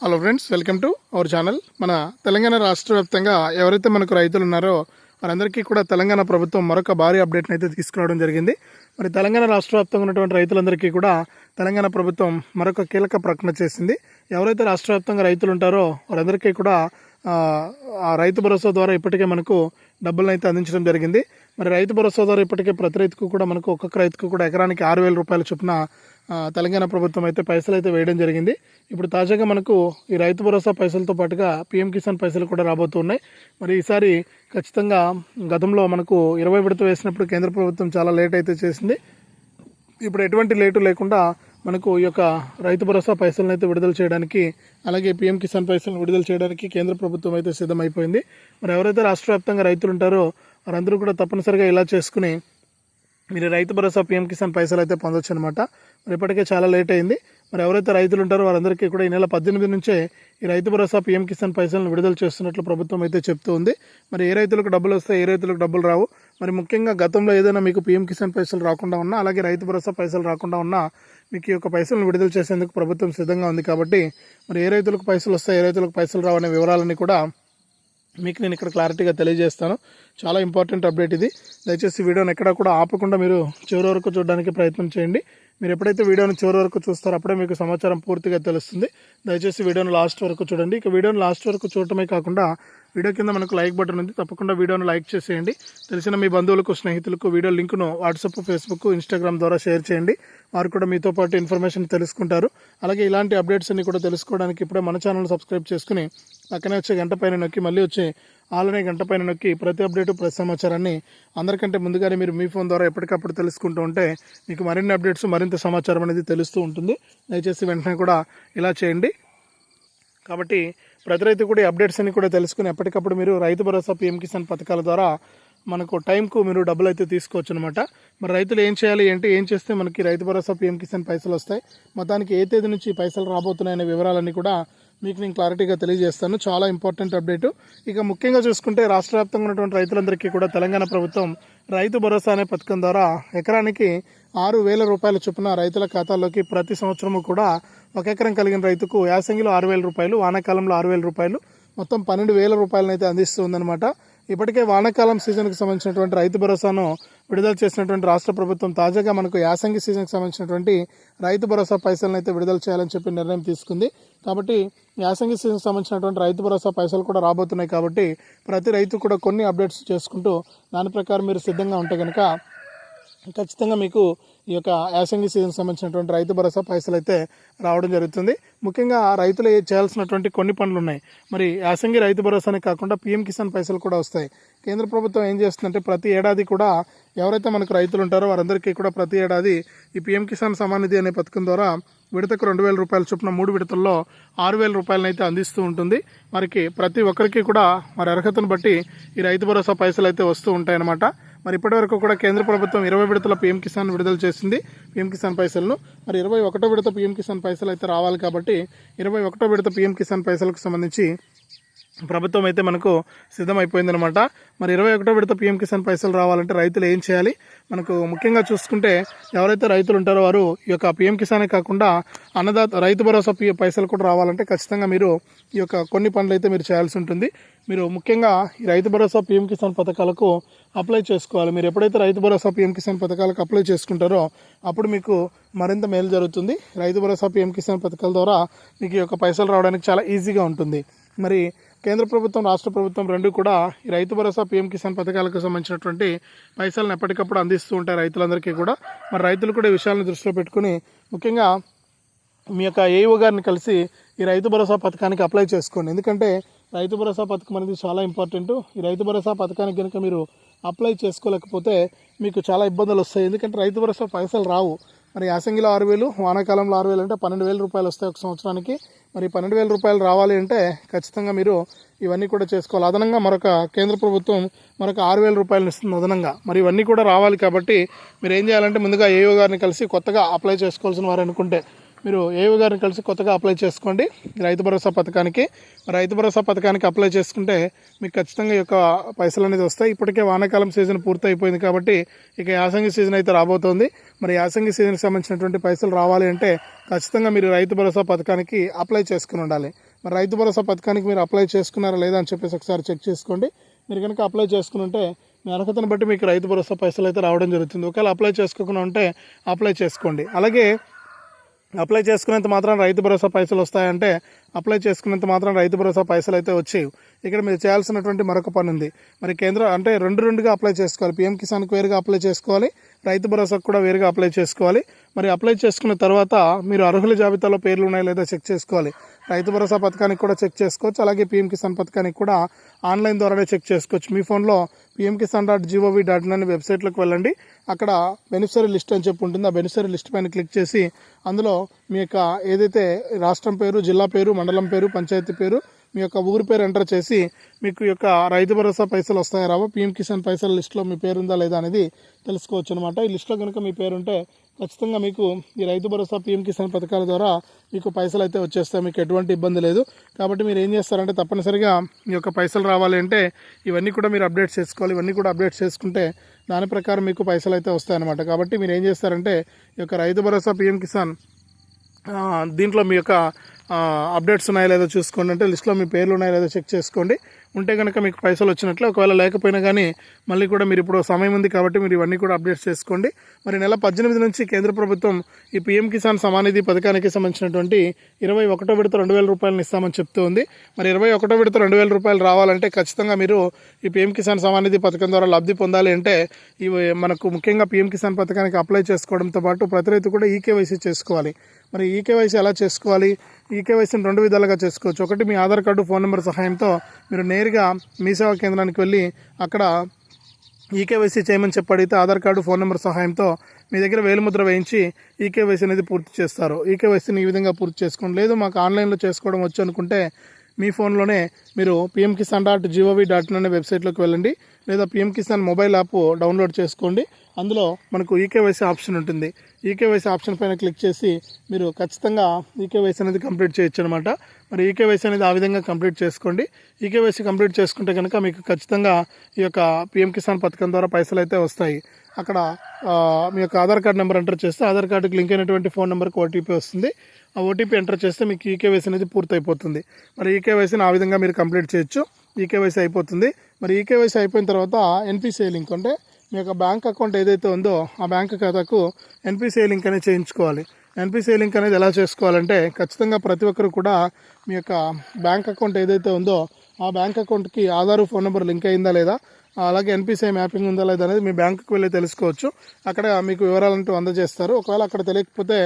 Hello friends welcome to our channel మన తెలంగాణ రాష్ట్ర వ్యాప్తంగా ఎవరైతే మనకు రైతులు ఉన్నారో వారందరికీ కూడా తెలంగాణ ప్రభుత్వం మరొక భారీ అప్డేట్ని అయితే తీసుకురావడం జరిగింది. మరి తెలంగాణ రాష్ట్ర వ్యాప్తంగా ఉన్నటువంటి రైతులందరికీ కూడా తెలంగాణ ప్రభుత్వం మరొక కీలక ప్రకటన చేసింది. ఎవరైతే రాష్ట్ర వ్యాప్తంగా రైతులు ఉంటారో వారందరికీ కూడా ఆ, రైతు భరోసా ద్వారా ఇప్పటికే మనకు డబ్బులను అయితే అందించడం జరిగింది. మరి రైతు భరోసా ద్వారా ఇప్పటికే ప్రతి రైతుకు కూడా మనకు ఒక్కొక్క రైతుకు కూడా ఎకరానికి ఆరు వేల రూపాయల చొప్పున తెలంగాణ ప్రభుత్వం అయితే పైసలు అయితే వేయడం జరిగింది. ఇప్పుడు తాజాగా మనకు ఈ రైతు భరోసా పైసలతో పాటుగా పీఎం కిసాన్ పైసలు కూడా రాబోతున్నాయి. మరి ఈసారి ఖచ్చితంగా గతంలో మనకు ఇరవై విడత వేసినప్పుడు కేంద్ర ప్రభుత్వం చాలా లేట్ అయితే చేసింది. ఇప్పుడు ఎటువంటి లేటు లేకుండా మనకు ఈ యొక్క రైతు భరోసా పైసలను అయితే విడుదల చేయడానికి అలాగే పీఎం కిసాన్ పైసలను విడుదల చేయడానికి కేంద్ర ప్రభుత్వం అయితే సిద్ధమైపోయింది. మరి ఎవరైతే రాష్ట్ర వ్యాప్తంగా రైతులు ఉంటారో వారందరూ కూడా తప్పనిసరిగా ఇలా చేసుకుని మీరు రైతు భరోసా పీఎం కిసాన్ పైసలు అయితే పొందొచ్చు అనమాట మరి ఇప్పటికే చాలా లేట్ అయింది. మరి ఎవరైతే రైతులు ఉంటారో వారందరికీ కూడా ఈ నెల పద్దెనిమిది నుంచే ఈ రైతు భరోసా పీఎం కిసాన్ పైసలను విడుదల చేస్తున్నట్లు ప్రభుత్వం అయితే చెప్తూ ఉంది. మరి ఏ రైతులకు డబ్బులు వస్తాయి ఏ రైతులకు డబ్బులు రావు. మరి ముఖ్యంగా గతంలో ఏదైనా మీకు పీఎం కిసాన్ పైసలు రాకుండా ఉన్నా అలాగే రైతు భరోసా పైసలు రాకుండా ఉన్నా మీకు ఈ యొక్క పైసలను విడుదల చేసేందుకు ప్రభుత్వం సిద్ధంగా ఉంది కాబట్టి మరి ఏ రైతులకు పైసలు వస్తాయి ఏ రైతులకు పైసలు రావు అనే వివరాలన్నీ కూడా మీకు నేను ఇక్కడ క్లారిటీగా తెలియజేస్తాను. చాలా ఇంపార్టెంట్ అప్డేట్ ఇది. దయచేసి వీడియోని ఎక్కడా కూడా ఆపకుండా మీరు చివరి వరకు చూడడానికి ప్రయత్నం చేయండి. మీరు ఎప్పుడైతే వీడియోని చివరి వరకు చూస్తారో అప్పుడే మీకు సమాచారం పూర్తిగా తెలుస్తుంది. దయచేసి వీడియోని లాస్ట్ వరకు చూడండి. ఇక వీడియోని లాస్ట్ వరకు చూడటమే కాకుండా వీడియో కింద మనకు లైక్ బటన్ ఉంది. తప్పకుండా వీడియోను లైక్ చేసేయండి. తెలిసిన మీ బంధువులకు స్నేహితులకు వీడియో లింకును వాట్సాప్ ఫేస్బుక్ ఇన్స్టాగ్రామ్ ద్వారా షేర్ చేయండి. వారు కూడా మీతో పాటు ఇన్ఫర్మేషన్ తెలుసుకుంటారు. అలాగే ఇలాంటి అప్డేట్స్ అన్ని కూడా తెలుసుకోవడానికి ఇప్పుడే మన ఛానల్ సబ్స్క్రైబ్ చేసుకుని పక్కనే వచ్చే గంట పైన నొక్కి మళ్ళీ వచ్చే ఆలనే గంట పైన నొక్కి ప్రతి అప్డేటు ప్రతి సమాచారాన్ని అందరికంటే ముందుగానే మీరు మీ ఫోన్ ద్వారా ఎప్పటికప్పుడు తెలుసుకుంటూ ఉంటే మీకు మరిన్ని అప్డేట్స్ మరింత సమాచారం అనేది తెలుస్తూ ఉంటుంది. దయచేసి వెంటనే కూడా ఇలా చేయండి. కాబట్టి ప్రతి రైతు కూడా అప్డేట్స్ అన్ని కూడా తెలుసుకుని ఎప్పటికప్పుడు మీరు రైతు భరోసా పీఎం కిసాన్ పథకాల ద్వారా మనకు టైంకు మీరు డబ్బులు అయితే తీసుకోవచ్చు అనమాట మరి రైతులు ఏం చేయాలి ఏంటి ఏం చేస్తే మనకి రైతు భరోసా పీఎం కిసాన్ పైసలు వస్తాయి? మొత్తానికి ఏ తేదీ నుంచి పైసలు రాబోతున్నాయనే వివరాలన్నీ కూడా మీకు నేను క్లారిటీగా తెలియజేస్తాను. చాలా ఇంపార్టెంట్ అప్డేట్ ఇక ముఖ్యంగా చూసుకుంటే రాష్ట్ర వ్యాప్తంగా ఉన్నటువంటి రైతులందరికీ కూడా తెలంగాణ ప్రభుత్వం రైతు భరోసా అనే పథకం ద్వారా ఎకరానికి ఆరు వేల రూపాయల చొప్పున రైతుల ఖాతాల్లోకి ప్రతి సంవత్సరము కూడా ఒక ఎకరం కలిగిన రైతుకు యాసంగిలో ఆరు వేల రూపాయలు వానాకాలంలో ఆరు వేల రూపాయలు మొత్తం పన్నెండు వేల రూపాయలను అయితే అందిస్తుందన్నమాట. ఇప్పటికే వానాకాలం సీజన్కి సంబంధించినటువంటి రైతు భరోసాను విడుదల చేసినటువంటి రాష్ట్ర ప్రభుత్వం తాజాగా మనకు యాసంగి సీజన్కి సంబంధించినటువంటి రైతు భరోసా పైసలను అయితే విడుదల చేయాలని చెప్పి నిర్ణయం తీసుకుంది. కాబట్టి యాసంగి సీజన్కి సంబంధించినటువంటి రైతు భరోసా పైసలు కూడా రాబోతున్నాయి కాబట్టి ప్రతి రైతు కూడా కొన్ని అప్డేట్స్ చేసుకుంటూ దాని ప్రకారం మీరు సిద్ధంగా ఉంటే కనుక ఖచ్చితంగా మీకు ఈ యొక్క యాసంగి సీజన్ సంబంధించినటువంటి రైతు భరోసా పైసలు అయితే రావడం జరుగుతుంది. ముఖ్యంగా రైతులు చేయాల్సినటువంటి కొన్ని పనులు ఉన్నాయి మరి యాసంగి రైతు భరోసానే కాకుండా పీఎం కిసాన్ పైసలు కూడా వస్తాయి. కేంద్ర ప్రభుత్వం ఏం చేస్తుందంటే ప్రతి ఏడాది కూడా ఎవరైతే మనకు రైతులు ఉంటారో వారందరికీ కూడా ప్రతి ఏడాది ఈ పీఎం కిసాన్ సమాన్ నిధి అనే పథకం ద్వారా విడతకు రెండు వేల రూపాయల చొప్పున మూడు విడతల్లో ఆరు వేల రూపాయలను అయితే అందిస్తూ ఉంటుంది. వారికి ప్రతి ఒక్కరికి కూడా వారి అర్హతను బట్టి ఈ రైతు భరోసా పైసలు అయితే వస్తూ ఉంటాయన్నమాట. మరి ఇప్పటివరకు కూడా కేంద్ర ప్రభుత్వం ఇరవై విడతల పీఎం కిసాన్ విడుదల చేసింది. పీఎం కిసాన్ పైసలను. మరి ఇరవై ఒకటో విడత పీఎం కిసాన్ పైసలు అయితే రావాలి కాబట్టి ఇరవై ఒకటో విడత పీఎం కిసాన్ పైసలకు సంబంధించి ప్రభుత్వం అయితే మనకు సిద్ధమైపోయిందనమాట మరి ఇరవై ఒకటో విడత పీఎం కిసాన్ పైసలు రావాలంటే రైతులు ఏం చేయాలి? మనకు ముఖ్యంగా చూసుకుంటే ఎవరైతే రైతులు ఉంటారో వారు ఈ యొక్క పీఎం కిసానే కాకుండా అన్నదాత రైతు భరోసా పీ పైసలు కూడా రావాలంటే ఖచ్చితంగా మీరు ఈ యొక్క కొన్ని పనులు అయితే మీరు చేయాల్సి ఉంటుంది. మీరు ముఖ్యంగా ఈ రైతు భరోసా పీఎం కిసాన్ పథకాలకు అప్లై చేసుకోవాలి. మీరు ఎప్పుడైతే రైతు భరోసా పీఎం కిసాన్ పథకాలకు అప్లై చేసుకుంటారో అప్పుడు మీకు మరింత మేలు జరుగుతుంది. రైతు భరోసా పీఎం కిసాన్ పథకాల ద్వారా మీకు ఈ యొక్క పైసలు రావడానికి చాలా ఈజీగా ఉంటుంది. మరి కేంద్ర ప్రభుత్వం రాష్ట్ర ప్రభుత్వం రెండు కూడా ఈ రైతు భరోసా పీఎం కిసాన్ పథకాలకు సంబంధించినటువంటి పైసలను ఎప్పటికప్పుడు అందిస్తూ ఉంటాయి రైతులందరికీ కూడా. మరి రైతులు కూడా ఈ విషయాలను దృష్టిలో పెట్టుకుని ముఖ్యంగా మీ యొక్క ఏఓ గారిని కలిసి ఈ రైతు భరోసా పథకానికి అప్లై చేసుకోండి. ఎందుకంటే రైతు భరోసా పథకం అనేది చాలా ఇంపార్టెంట్. ఈ రైతు భరోసా పథకానికి కనుక మీరు అప్లై చేసుకోలేకపోతే మీకు చాలా ఇబ్బందులు వస్తాయి. ఎందుకంటే రైతు భరోసా పైసలు రావు. మరి యాసంగిలో ఆరు వేలు వానాకాలంలో ఆరు వేలు అంటే పన్నెండు వేల రూపాయలు వస్తాయి ఒక సంవత్సరానికి. మరి పన్నెండు వేల రూపాయలు రావాలి అంటే ఖచ్చితంగా మీరు ఇవన్నీ కూడా చేసుకోవాలి. అదనంగా మరొక కేంద్ర ప్రభుత్వం మరొక ఆరు వేల రూపాయలు ఇస్తుంది అదనంగా. మరి ఇవన్నీ కూడా రావాలి కాబట్టి మీరు ఏం చేయాలంటే ముందుగా ఏఓ గారిని కలిసి కొత్తగా అప్లై చేసుకోవాల్సిన వారు అనుకుంటే మీరు ఏవి గారిని కలిసి కొత్తగా అప్లై చేసుకోండి. రైతు భరోసా పథకానికి రైతు భరోసా పథకానికి అప్లై చేసుకుంటే మీకు ఖచ్చితంగా ఈ యొక్క పైసలు అనేది వస్తాయి. ఇప్పటికే వానాకాలం సీజన్ పూర్తయిపోయింది కాబట్టి ఇక యాసంగి సీజన్ అయితే రాబోతోంది. మరి యాసంగి సీజన్కి సంబంధించినటువంటి పైసలు రావాలి అంటే ఖచ్చితంగా మీరు రైతు భరోసా పథకానికి అప్లై చేసుకుని ఉండాలి. మరి రైతు భరోసా పథకానికి మీరు అప్లై చేసుకున్నారా లేదా అని చెప్పేసి ఒకసారి చెక్ చేసుకోండి. మీరు కనుక అప్లై చేసుకుని ఉంటే మీ అర్హతను బట్టి మీకు రైతు భరోసా పైసలు అయితే రావడం జరుగుతుంది. ఒకవేళ అప్లై చేసుకోకుండా ఉంటే అప్లై చేసుకోండి. అలాగే అప్లై చేసుకునేంత మాత్రం రైతు భరోసా పైసలు వస్తాయంటే అప్లై చేసుకునేంత మాత్రం రైతు భరోసా పైసలు అయితే వచ్చి ఇక్కడ మీరు చేయాల్సినటువంటి మరొక పని ఉంది మరి కేంద్ర అంటే రెండు రెండుగా అప్లై చేసుకోవాలి. పిఎం కిసాన్కి వేరుగా అప్లై చేసుకోవాలి. రైతు భరోసాకు కూడా వేరుగా అప్లై చేసుకోవాలి. మరి అప్లై చేసుకున్న తర్వాత మీరు అర్హుల జాబితాలో పేర్లు ఉన్నాయో లేదో చెక్ చేసుకోవాలి. రైతు భరోసా పథకానికి కూడా చెక్ చేసుకోవచ్చు. అలాగే పీఎం కిసాన్ పథకానికి కూడా ఆన్లైన్ ద్వారానే చెక్ చేసుకోవచ్చు. మీ ఫోన్లో PM Kisan dot G O V dot in అనే వెబ్సైట్లోకి వెళ్ళండి. అక్కడ బెనిఫిషరీ లిస్ట్ అని చెప్పి ఉంటుంది. ఆ బెనిఫిషరీ లిస్ట్ పైన క్లిక్ చేసి అందులో మీ యొక్క ఏదైతే రాష్ట్రం పేరు జిల్లా పేరు మండలం పేరు పంచాయతీ పేరు మీ యొక్క ఊరి పేరు ఎంటర్ చేసి మీకు యొక్క రైతు భరోసా పైసలు వస్తాయా రావో? పీఎం కిసాన్ పైసల లిస్ట్లో మీ పేరు ఉందా లేదా అనేది తెలుసుకోవచ్చు అనమాట ఈ లిస్ట్లో కనుక మీ పేరు ఉంటే ఖచ్చితంగా మీకు ఈ రైతు భరోసా పీఎం కిసాన్ పథకాల ద్వారా మీకు పైసలు అయితే వచ్చేస్తాయి. మీకు ఎటువంటి ఇబ్బంది లేదు. కాబట్టి మీరు ఏం చేస్తారంటే తప్పనిసరిగా మీ యొక్క పైసలు రావాలి అంటే ఇవన్నీ కూడా మీరు అప్డేట్ చేసుకోవాలి. ఇవన్నీ కూడా అప్డేట్ చేసుకుంటే దాని ప్రకారం మీకు పైసలు అయితే వస్తాయన్నమాట. కాబట్టి మీరు ఏం చేస్తారంటే ఈ యొక్క రైతు భరోసా పీఎం కిసాన్ దీంట్లో మీ యొక్క అప్డేట్స్ ఉన్నాయో లేదో చూసుకోండి. అంటే లిస్ట్లో మీ పేర్లు ఉన్నాయో లేదో చెక్ చేసుకోండి. ఉంటే కనుక మీకు పైసలు వచ్చినట్లు ఒకవేళ లేకపోయినా కానీ మళ్ళీ కూడా మీరు ఇప్పుడు సమయం ఉంది కాబట్టి మీరు ఇవన్నీ కూడా అప్డేట్ చేసుకోండి. మరి నెల పద్దెనిమిది నుంచి కేంద్ర ప్రభుత్వం ఈ పీఎం కిసాన్ సమానిధి పథకానికి సంబంధించినటువంటి ఇరవై ఒకటో విడత రెండు వేల రూపాయలను ఇస్తామని చెప్తూ ఉంది. మరి ఇరవై ఒకటో విడత రెండు వేల రూపాయలు రావాలంటే ఖచ్చితంగా మీరు ఈ పీఎం కిసాన్ సమానిధి పథకం ద్వారా లబ్ధి పొందాలి అంటే ఇవి మనకు ముఖ్యంగా పీఎం కిసాన్ పథకానికి అప్లై చేసుకోవడంతో పాటు ప్రతి రైతు కూడా ఈకేవైసీ చేసుకోవాలి. మరి ఈకేవైసీ ఎలా చేసుకోవాలి? ఈ కేవైసీని రెండు విధాలుగా చేసుకోవచ్చు. ఒకటి మీ ఆధార్ కార్డు ఫోన్ నెంబర్ సహాయంతో మీరు నేరుగా మీ సేవా కేంద్రానికి వెళ్ళి అక్కడ ఈకేవైసీ చేయమని చెప్పడితే ఆధార్ కార్డు ఫోన్ నెంబర్ సహాయంతో మీ దగ్గర వేలిముద్ర వేయించి ఈకేవైసీ అనేది పూర్తి చేస్తారు. ఈకేవైసీని ఈ విధంగా పూర్తి చేసుకోండి. లేదు మాకు ఆన్లైన్లో చేసుకోవడం వచ్చు అనుకుంటే మీ ఫోన్లోనే మీరు PM Kisan dot G O V dot in అనే వెబ్సైట్లోకి వెళ్ళండి లేదా PM Kisan mobile app download చేసుకోండి. అందులో మనకు ఈకేవైసీ ఆప్షన్ ఉంటుంది. ఈకేవైసీ ఆప్షన్ పైన క్లిక్ చేసి మీరు ఖచ్చితంగా ఈకేవైసీ అనేది కంప్లీట్ చేయొచ్చు అనమాట మరి ఈకేవైసీ అనేది ఆ విధంగా కంప్లీట్ చేసుకోండి. ఈకేవైసీ కంప్లీట్ చేసుకుంటే కనుక మీకు ఖచ్చితంగా ఈ యొక్క పిఎం కిసాన్ పథకం ద్వారా పైసలు అయితే వస్తాయి. అక్కడ మీ యొక్క ఆధార్ కార్డ్ నెంబర్ ఎంటర్ చేస్తే ఆధార్ కార్డుకి లింక్ అయినటువంటి ఫోన్ నెంబర్కి ఓటీపీ వస్తుంది. ఆ ఓటీపీ ఎంటర్ చేస్తే మీకు ఈకేవైసీ అనేది పూర్తి అయిపోతుంది మరి ఈకేవైసీని ఆ విధంగా మీరు కంప్లీట్ చేయొచ్చు. ఈకేవైసీ అయిపోతుంది. మరి ఈకేవైసీ అయిపోయిన తర్వాత ఎన్పిసిఐ లింక్ అంటే మీ యొక్క బ్యాంక్ అకౌంట్ ఏదైతే ఉందో ఆ బ్యాంక్ ఖాతాకు ఎన్పిసిఐ లింక్ అనేది చేయించుకోవాలి. ఎన్పిసిఐ లింక్ అనేది ఎలా చేసుకోవాలంటే ఖచ్చితంగా ప్రతి ఒక్కరు కూడా మీ యొక్క బ్యాంక్ అకౌంట్ ఏదైతే ఉందో ఆ బ్యాంక్ అకౌంట్కి ఆధార్ ఫోన్ నెంబర్ లింక్ అయిందా లేదా అలాగే ఎన్పిసిఐ మ్యాపింగ్ ఉందా లేదా అనేది మీ బ్యాంకుకి వెళ్ళి తెలుసుకోవచ్చు. అక్కడ మీకు వివరాలంటూ అందజేస్తారు. ఒకవేళ అక్కడ తెలియకపోతే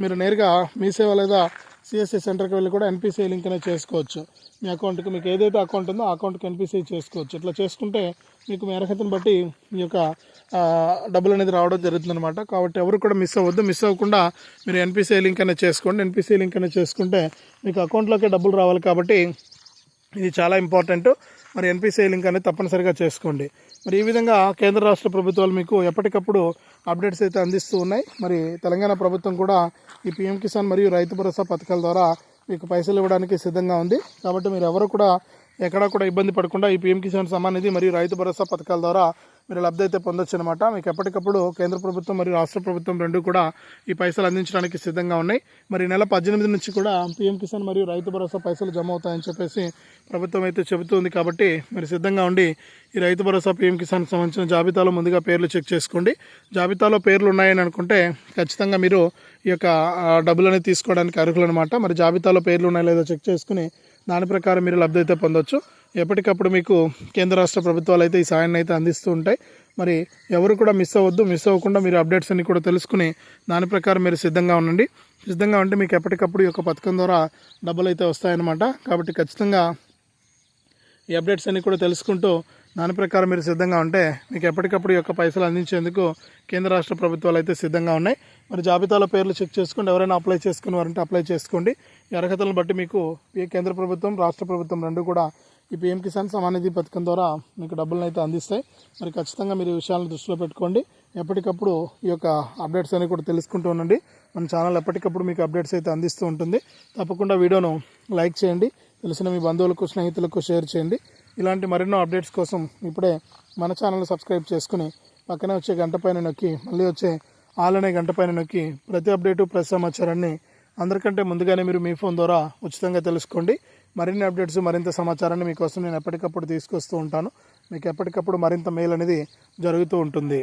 మీరు నేరుగా మీ సేవ లేదా సిఎస్సి సెంటర్కి వెళ్ళి కూడా ఎన్పిసిఐ లింక్ అనేది చేసుకోవచ్చు. మీ అకౌంట్కి మీకు ఏదైతే అకౌంట్ ఉందో ఆ అకౌంట్కి ఎన్పిసిఐ చేసుకోవచ్చు. ఇట్లా చేసుకుంటే మీకు మీ అర్హతను బట్టి మీ యొక్క డబ్బులు అనేది రావడం జరుగుతుందన్నమాట. కాబట్టి ఎవరు కూడా మిస్ అవ్వద్దు. మిస్ అవ్వకుండా మీరు ఎన్పిసిఐ లింక్ అనేది చేసుకోండి. ఎన్పిసిఐ లింక్ అనేది చేసుకుంటే మీకు అకౌంట్లోకి డబ్బులు రావాలి కాబట్టి ఇది చాలా ఇంపార్టెంట్ మరి ఎన్పిసిఐ లింక్ అనేది తప్పనిసరిగా చేసుకోండి. మరి ఈ విధంగా కేంద్ర రాష్ట్ర ప్రభుత్వాలు మీకు ఎప్పటికప్పుడు అప్డేట్స్ అయితే అందిస్తూ ఉన్నాయి. మరి తెలంగాణ ప్రభుత్వం కూడా ఈ పిఎం కిసాన్ మరియు రైతు భరోసా పథకాల ద్వారా మీకు పైసలు ఇవ్వడానికి సిద్ధంగా ఉంది. కాబట్టి మీరు ఎవరు కూడా ఎక్కడా కూడా ఇబ్బంది పడకుండా ఈ పిఎం కిసాన్ సమ్మాన్ నిధి మరియు రైతు భరోసా పథకాల ద్వారా మీరు లబ్ధి అయితే పొందొచ్చు అనమాట మీకు ఎప్పటికప్పుడు కేంద్ర ప్రభుత్వం మరియు రాష్ట్ర ప్రభుత్వం రెండు కూడా ఈ పైసలు అందించడానికి సిద్ధంగా ఉన్నాయి. మరి నెల పద్దెనిమిది నుంచి కూడా పిఎం కిసాన్ మరియు రైతు భరోసా పైసలు జమ అవుతాయని చెప్పేసి ప్రభుత్వం అయితే చెబుతుంది కాబట్టి మీరు సిద్ధంగా ఉండి ఈ రైతు భరోసా పిఎం కిసాన్ సంబంధించిన జాబితాలో ముందుగా పేర్లు చెక్ చేసుకోండి. జాబితాలో పేర్లు ఉన్నాయని అనుకుంటే ఖచ్చితంగా మీరు ఈ యొక్క డబ్బులని తీసుకోవడానికి అర్హులు అనమాట మరి జాబితాలో పేర్లు ఉన్నాయో లేదో చెక్ చేసుకుని దాని ప్రకారం మీరు లబ్ధి అయితే పొందొచ్చు. ఎప్పటికప్పుడు మీకు కేంద్ర రాష్ట్ర ప్రభుత్వాలు అయితే ఈ సాయాన్ని అయితే అందిస్తూ ఉంటాయి. మరి ఎవరు కూడా మిస్ అవ్వద్దు మిస్ అవ్వకుండా మీరు అప్డేట్స్ అన్ని కూడా తెలుసుకుని దాని ప్రకారం మీరు సిద్ధంగా ఉండండి. సిద్ధంగా ఉంటే మీకు ఎప్పటికప్పుడు ఈ యొక్క పథకం ద్వారా డబ్బులు అయితే వస్తాయన్నమాట. కాబట్టి ఖచ్చితంగా ఈ అప్డేట్స్ అన్ని కూడా తెలుసుకుంటూ దాని ప్రకారం మీరు సిద్ధంగా ఉంటే మీకు ఎప్పటికప్పుడు ఈ యొక్క పైసలు అందించేందుకు కేంద్ర రాష్ట్ర ప్రభుత్వాలు అయితే సిద్ధంగా ఉన్నాయి. మరి జాబితాలో పేర్లు చెక్ చేసుకోండి. ఎవరైనా అప్లై చేసుకుని వారంటే అప్లై చేసుకోండి. ఈ అర్హతలను బట్టి మీకు కేంద్ర ప్రభుత్వం రాష్ట్ర ప్రభుత్వం రెండు కూడా ఈ పిఎం కిసాన్ సమానిధి పథకం ద్వారా మీకు డబ్బులను అయితే అందిస్తాయి. మరి ఖచ్చితంగా మీరు ఈ విషయాలను దృష్టిలో పెట్టుకోండి. ఎప్పటికప్పుడు ఈ యొక్క అప్డేట్స్ అన్ని కూడా తెలుసుకుంటూ ఉండండి. మన ఛానల్ ఎప్పటికప్పుడు మీకు అప్డేట్స్ అయితే అందిస్తూ ఉంటుంది. తప్పకుండా వీడియోను లైక్ చేయండి. తెలిసిన మీ బంధువులకు స్నేహితులకు షేర్ చేయండి. ఇలాంటి మరెన్నో అప్డేట్స్ కోసం ఇప్పుడే మన ఛానల్ సబ్స్క్రైబ్ చేసుకుని పక్కనే వచ్చే గంట పైన నొక్కి మళ్ళీ వచ్చే ఆల్ అనే గంట పైన నొక్కి ప్రతి అప్డేటు ప్రతి సమాచారాన్ని అందరికంటే ముందుగానే మీరు మీ ఫోన్ ద్వారా ఉచితంగా తెలుసుకోండి. మరిన్ని అప్డేట్స్ మరింత సమాచారాన్ని మీకోసం నేను ఎప్పటికప్పుడు తీసుకొస్తూ ఉంటాను. మీకు ఎప్పటికప్పుడు మరింత మేలు అనేది జరుగుతూ ఉంటుంది.